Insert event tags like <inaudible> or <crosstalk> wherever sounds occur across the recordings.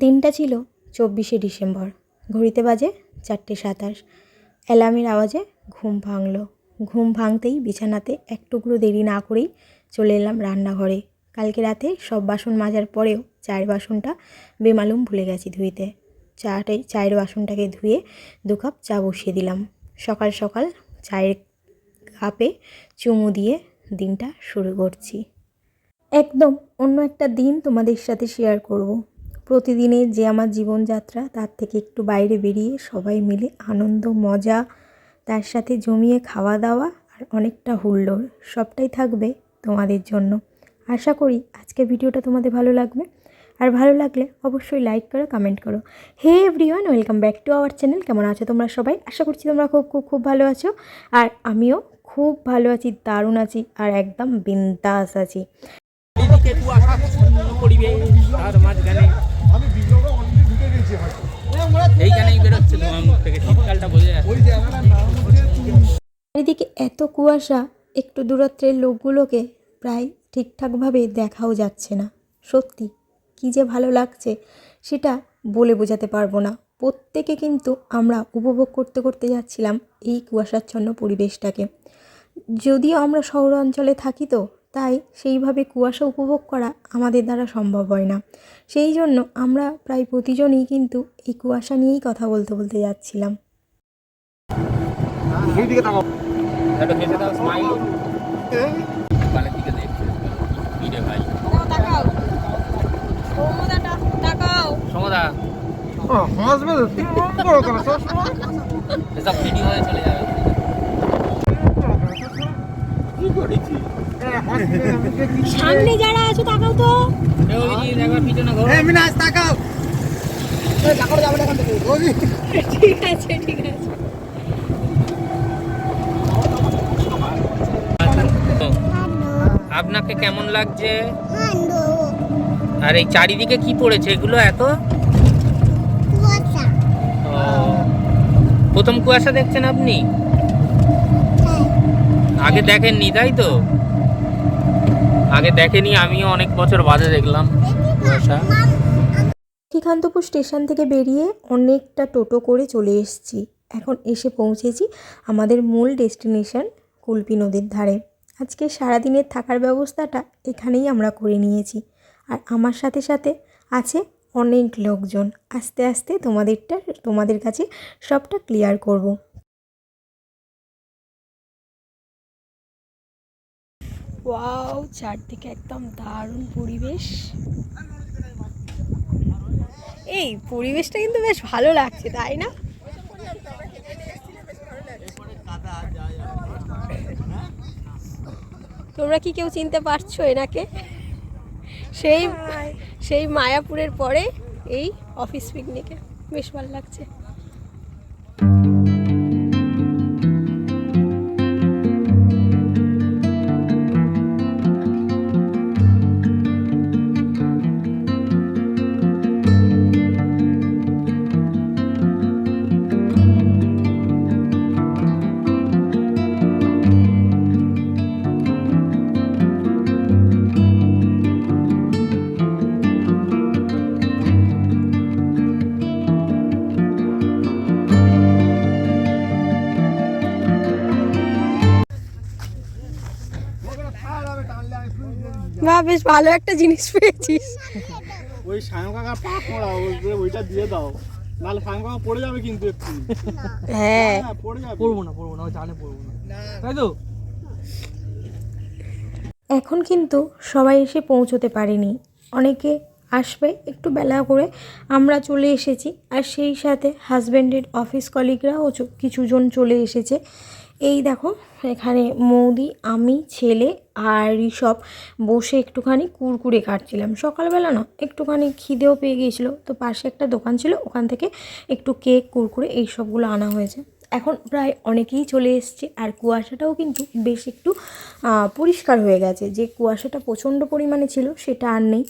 দিনটা ছিল চব্বিশে ডিসেম্বর। ঘড়িতে বাজে চারটে সাতাশ। অ্যালার্মের আওয়াজে ঘুম ভাঙলো। ঘুম ভাঙতেই বিছানাতে এক টুকরো দেরি না করেই চলে এলাম রান্নাঘরে। কালকে রাতে সব বাসন মাজার পরেও চায়ের বাসনটা বেমালুম ভুলে গেছি ধুইতে। চাটাই চায়ের বাসনটাকে ধুয়ে দু কাপ চা বসিয়ে দিলাম। সকাল সকাল চায়ের কাপে চুমু দিয়ে দিনটা শুরু করছি। একদম অন্য একটা দিন তোমাদের সাথে শেয়ার করব। প্রতিদিনের যে আমার জীবনযাত্রা, তার থেকে একটু বাইরে বেরিয়ে সবাই মিলে আনন্দ, মজা, তার সাথে জমিয়ে খাওয়া দাওয়া আর অনেকটা হুল্লোড়, সবটাই থাকবে তোমাদের জন্য। আশা করি আজকের ভিডিওটা তোমাদের ভালো লাগবে। আর ভালো লাগলে অবশ্যই লাইক করো কমেন্ট করো। Hey everyone welcome back to our channel কেমন আছো তোমরা সবাই? আশা করছি তোমরা খুব খুব খুব ভালো আছো। আর আমিও খুব ভালো আছি, দারুণ আছি আর একদম বিন্দাস আছি। মাঝখানে থেকে শীতকালটা বোঝা চারিদিকে এত কুয়াশা, একটু দূরত্বের লোকগুলোকে প্রায় ঠিকঠাকভাবে দেখাও যাচ্ছে না। সত্যি, কী যে ভালো লাগছে, সেটা বলে বোঝাতে পারব না। প্রত্যেকে কিন্তু আমরা উপভোগ করতে করতে যাচ্ছিলাম এই কুয়াশাচ্ছন্ন পরিবেশটাকে। যদিও আমরা শহর অঞ্চলে থাকি তো তাই সেইভাবে কুয়াশা উপভোগ করা আমাদের দ্বারা সম্ভব হয় না। সেই জন্য আমরা প্রায় প্রতিজনই কিন্তু এই কুয়াশা নিয়েই কথা বলতে বলতে যাচ্ছিলাম। ভিডিও হয়ে চলে যাবে। কি করেছি সামনে যারা আছে তাকাও তো। মিনাজ তাকাও। ঠিক আছে ঠিক আছে। আপনাকে কেমন লাগছে? আর এই চারিদিকে কি পড়েছে? এগুলো এত? প্রথম কুয়াশা দেখছেন আপনি? আগে দেখেননি তাই তো? আগে দেখেনি, আমিও অনেক বছর বাদে দেখলাম কুয়াশা। লক্ষ্মীকান্তপুর স্টেশন থেকে বেরিয়ে অনেকটা টোটো করে চলে এসেছি। এখন এসে পৌঁছেছি আমাদের মূল ডেস্টিনেশন কুলপি নদীর ধারে। আজকে সারাদিনের থাকার ব্যবস্থাটা এখানেই আমরা করে নিয়েছি। আর আমার সাথে সাথে আছে অনেক লোকজন। আস্তে আস্তে তোমাদেরটা, তোমাদের কাছে সবটা ক্লিয়ার করব। ওয়াও চারদিকে একদম দারুণ পরিবেশ। এই পরিবেশটা কিন্তু বেশ ভালো লাগছে তাই না? তোমরা কি কেউ চিনতে পারছ এনাকে? সেই সেই মায়াপুরের পরে এই অফিস পিকনিকে বেশ ভালো লাগছে। বেশ ভালো একটা জিনিস পেয়েছিস। ওই সায়ন কাকার পা পড়া ওই- ওইটা দিয়ে দাও। নাহলে সায়ন কাকা পড়ে যাবে কিন্তু একটু। হ্যাঁ। হ্যাঁ পড়ে যাবে। পড়ব না পড়ব না জানে পড়ব না। তাই তো? এখন কিন্তু সবাই এসে পৌঁছতে পারেনি। অনেকে আসবে একটু বেলা করে। আমরা চলে এসেছি। আর সেই সাথে হাজব্যান্ডের অফিস কলিগরাও চ- কিছুজন চলে এসেছে। এই দেখো, এখানে মৌদি, আমি, ছেলে আর ঋষভ বসে একটুখানি কুরকুরে কাটছিলাম। সকালবেলা না, একটুখানি খিদেও পেয়ে গিয়েছিল। তো পাশে একটা দোকান ছিল, ওখান থেকে একটু কেক, কুরকুরে এই সবগুলো আনা হয়েছে। এখন প্রায় অনেকেই চলে এসছে আর কুয়াশাটাও কিন্তু বেশ একটু পরিষ্কার হয়ে গেছে। যে কুয়াশাটা প্রচণ্ড পরিমাণে ছিল, সেটা আর নেই।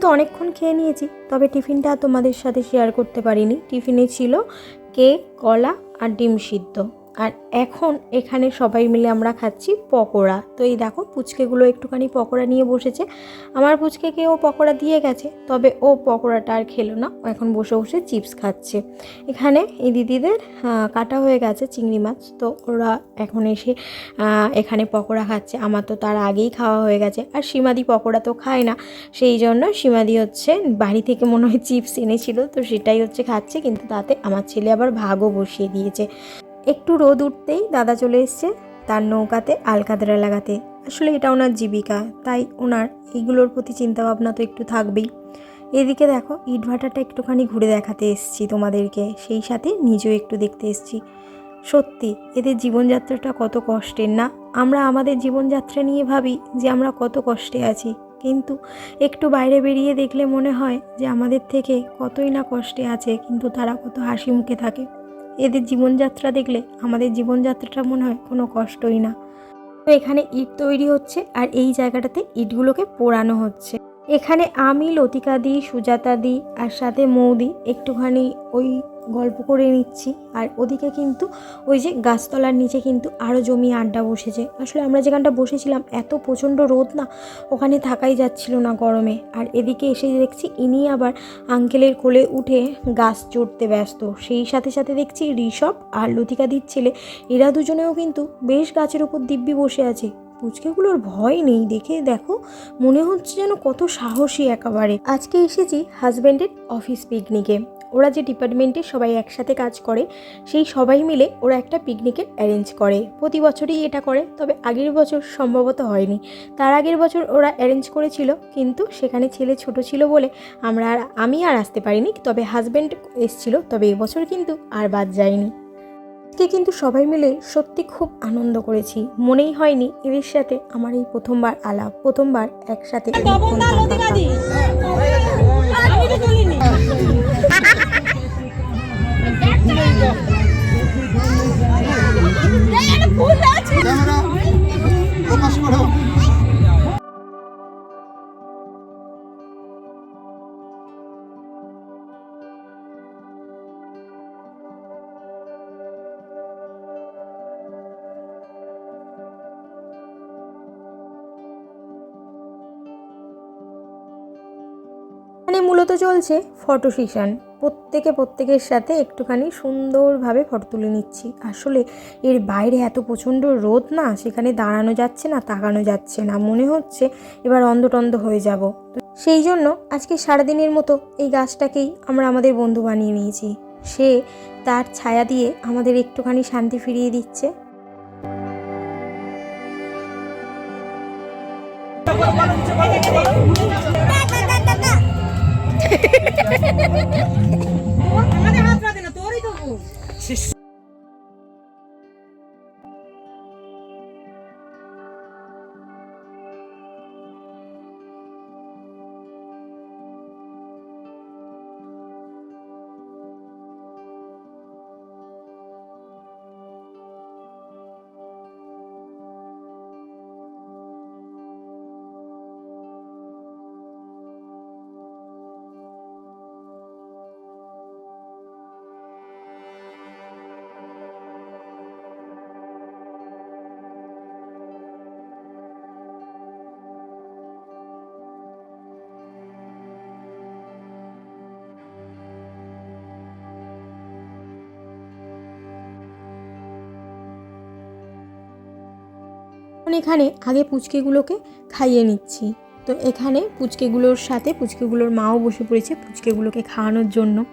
কিন্তু অনেকক্ষণ খেয়ে নিয়েছি, তবে টিফিনটা তোমাদের সাথে শেয়ার করতে পারিনি। টিফিনে ছিল কেক, কলা আর ডিম সিদ্ধ। আর এখন এখানে সবাই মিলে আমরা খাচ্ছি পকোড়া। তো এই দেখো পুচকেগুলো একটুখানি পকোড়া নিয়ে বসেছে। আমার পুচকেকে ও পকোড়া দিয়ে গেছে, তবে ও পকোড়াটা আর খেলো না। ও এখন বসে বসে চিপস খাচ্ছে। এখানে এই দিদিদের কাটা হয়ে গেছে চিংড়ি মাছ। তো ওরা এখন এসে এখানে পকোড়া খাচ্ছে। আমার তো তার আগেই খাওয়া হয়ে গেছে। আর সীমাদি পকোড়া তো খায় না। সেই জন্য সীমাদি হচ্ছে বাড়ি থেকে মনে হয় চিপস এনেছিল। তো সেটাই হচ্ছে খাচ্ছে, কিন্তু তাতে আমার ছেলে আবার ভাগও বসিয়ে দিয়েছে। একটু রোদ উঠতেই দাদা চলে এসছে তার নৌকাতে আলকাতরা লাগাতে। আসলে এটা ওনার জীবিকা, তাই ওনার এইগুলোর প্রতি চিন্তাভাবনা তো একটু থাকবেই। এদিকে দেখো, ইটভাটাটা একটুখানি ঘুরে দেখাতে এসছি তোমাদেরকে, সেই সাথে নিজেও একটু দেখতে এসছি। সত্যি, এদের জীবনযাত্রাটা কত কষ্টের না? আমরা আমাদের জীবনযাত্রা নিয়ে ভাবি যে আমরা কত কষ্টে আছি, কিন্তু একটু বাইরে বেরিয়ে দেখলে মনে হয় যে আমাদের থেকে কতই না কষ্টে আছে, কিন্তু তারা কত হাসি মুখে থাকে। এদের জীবনযাত্রা দেখলে আমাদের জীবনযাত্রাটা মনে হয় কোনো কষ্টই না। তো এখানে ইট তৈরি হচ্ছে আর এই জায়গাটাতে ইটগুলোকে পোড়ানো হচ্ছে। এখানে আমি লতিকা দি, সুজাতা দি আর সাথে মৌদি একটুখানি ওই গল্প করে নিচ্ছি। আর ওদিকে কিন্তু ওই যে গাছতলার নিচে কিন্তু আরও জমি আড্ডা বসেছে। আসলে আমরা যেখানটা বসেছিলাম, এত প্রচণ্ড রোদ না, ওখানে থাকাই যাচ্ছিল না গরমে। আর এদিকে এসে দেখছি ইনি আবার আঙ্কেলের কোলে উঠে গাছ চড়তে ব্যস্ত। সেই সাথে সাথে দেখছি ঋষভ আর লতিকাদির ছেলে, এরা দুজনেও কিন্তু বেশ গাছের উপর দিব্যি বসে আছে। পুচকেগুলোর ভয় নেই দেখে, দেখো, মনে হচ্ছে যেন কত সাহসী একেবারে। আজকে এসেছি হাজব্যান্ডের অফিস পিকনিকে। ওরা যে ডিপার্টমেন্টে সবাই একসাথে কাজ করে সেই সবাই মিলে ওরা একটা পিকনিকের অ্যারেঞ্জ করে। প্রতি বছরই এটা করে তবে আগের বছর সম্ভবত হয়নি। তার আগের বছর ওরা অ্যারেঞ্জ করেছিল কিন্তু সেখানে ছেলে ছোট ছিল বলে আমরা আর আমি আর আসতে পারিনি তবে হাজব্যান্ড এসছিল তবে এবছর কিন্তু আর বাদ যায়নি। আজকে কিন্তু সবাই মিলে সত্যি খুব আনন্দ করেছি। মনেই হয়নি এদের সাথে আমার এই প্রথমবার আলাপ প্রথমবার একসাথে মূলত চলছে ফটো সেশন প্রত্যেকে প্রত্যেকের সাথে একটুখানি সুন্দরভাবে ফটো তুলে নিচ্ছি। আসলে এর বাইরে এত প্রচণ্ড রোদ না, সেখানে দাঁড়ানো যাচ্ছে না, তাকানো যাচ্ছে না। মনে হচ্ছে এবার অন্ধটন্ধ হয়ে যাব। সেই জন্য আজকে সারাদিনের মতো এই গাছটাকেই আমরা আমাদের বন্ধু বানিয়ে নিয়েছি। সে তার ছায়া দিয়ে আমাদের একটুখানি শান্তি ফিরিয়ে দিচ্ছে। <laughs> আমাদের হাত রাখে না তোরই তো এখন এখানে আগে পুচকেগুলোকে খাইয়ে নিচ্ছি। তো এখানে পুচকেগুলোর সাথে পুচকেগুলোর মাও বসে পড়েছে পুচকেগুলোকে খাওয়ানোর জন্য।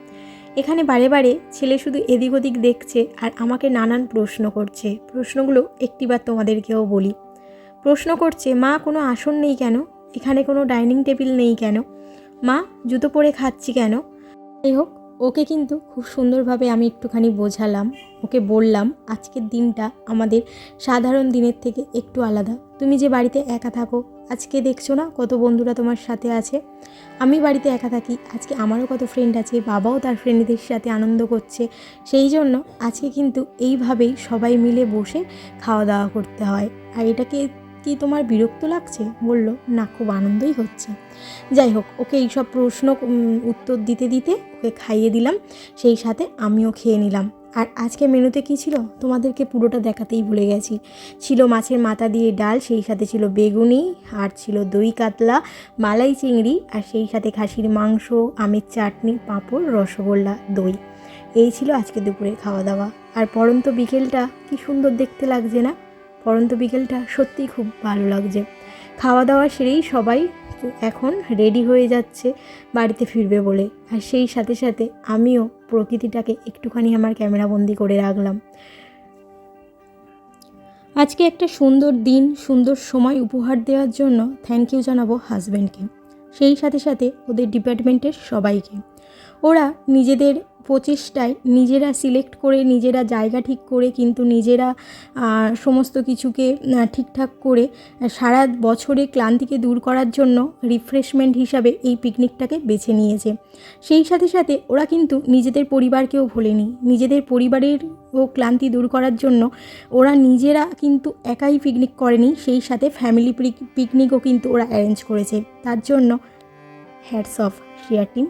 এখানে বারে বারে ছেলে শুধু এদিক ওদিক দেখছে আর আমাকে নানান প্রশ্ন করছে। প্রশ্নগুলো একটিবার তোমাদেরকেও বলি। প্রশ্ন করছে, মা, কোনো আসন নেই কেন? এখানে কোনো ডাইনিং টেবিল নেই কেন? মা, জুতো পরে খাচ্ছি কেন? যাই হোক ওকে কিন্তু খুব সুন্দরভাবে আমি একটুখানি বোঝালাম, ওকে বললাম, আজকের দিনটা আমাদের সাধারণ দিনের থেকে একটু আলাদা। তুমি যে বাড়িতে একা থাকো, আজকে দেখছ না কত বন্ধুরা তোমার সাথে আছে? আমি বাড়িতে একা থাকি, আজকে আমারও কত ফ্রেন্ড আছে, বাবাও তার ফ্রেন্ডদের সাথে আনন্দ করছে। সেই জন্য আজকে কিন্তু এইভাবেই সবাই মিলে বসে খাওয়া দাওয়া করতে হয়। আর এটাকে কি তোমার বিরক্ত লাগছে? বলল, না, খুব আনন্দই হচ্ছে। যাই হোক, ওকে এইসব প্রশ্ন উত্তর দিতে দিতে ওকে খাইয়ে দিলাম। সেই সাথে আমিও খেয়ে নিলাম। আর আজকে মেনুতে কী ছিল? তোমাদেরকে পুরোটা দেখাতেই ভুলে গেছি। ছিল মাছের মাথা দিয়ে ডাল, সেই সাথে ছিল বেগুনি, আর ছিল দই কাতলা, মালাই চিংড়ি, আর সেই সাথে খাসির মাংস, আমের চাটনি, পাঁপড়, রসগোল্লা, দই। এই ছিল আজকে দুপুরে খাওয়া দাওয়া। আর পরন্ত বিকেলটা, কি সুন্দর দেখতে লাগছে না? পরন্ত বিকেলটা সত্যিই খুব ভালো লাগছে। খাওয়া দাওয়া সেরেই সবাই এখন রেডি হয়ে যাচ্ছে বাড়িতে ফিরবে বলে। আর সেই সাথে সাথে আমিও প্রকৃতিটাকে একটুখানি আমার ক্যামেরাবন্দি করে রাখলাম। আজকে একটা সুন্দর দিন, সুন্দর সময় উপহার দেওয়ার জন্য থ্যাংক ইউ জানাব হাজব্যান্ডকে সেই সাথে সাথে ওদের ডিপার্টমেন্টের সবাইকে। ওরা নিজেদের প্রচেষ্টায় নিজেরা সিলেক্ট করে, নিজেরা জায়গা ঠিক করে, কিন্তু নিজেরা সমস্ত কিছুকে ঠিকঠাক করে সারা বছরে ক্লান্তিকে দূর করার জন্য রিফ্রেশমেন্ট হিসাবে এই পিকনিকটাকে বেছে নিয়েছে। সেই সাথে সাথে ওরা কিন্তু নিজেদের পরিবারকেও ভোলেনি। নিজেদের পরিবারের ও ক্লান্তি দূর করার জন্য ওরা নিজেরা কিন্তু একাই পিকনিক করেনি, সেই সাথে ফ্যামিলি পিকনিকও কিন্তু ওরা অ্যারেঞ্জ করেছে। তার জন্য হ্যাডস অফ শেয়ার টিম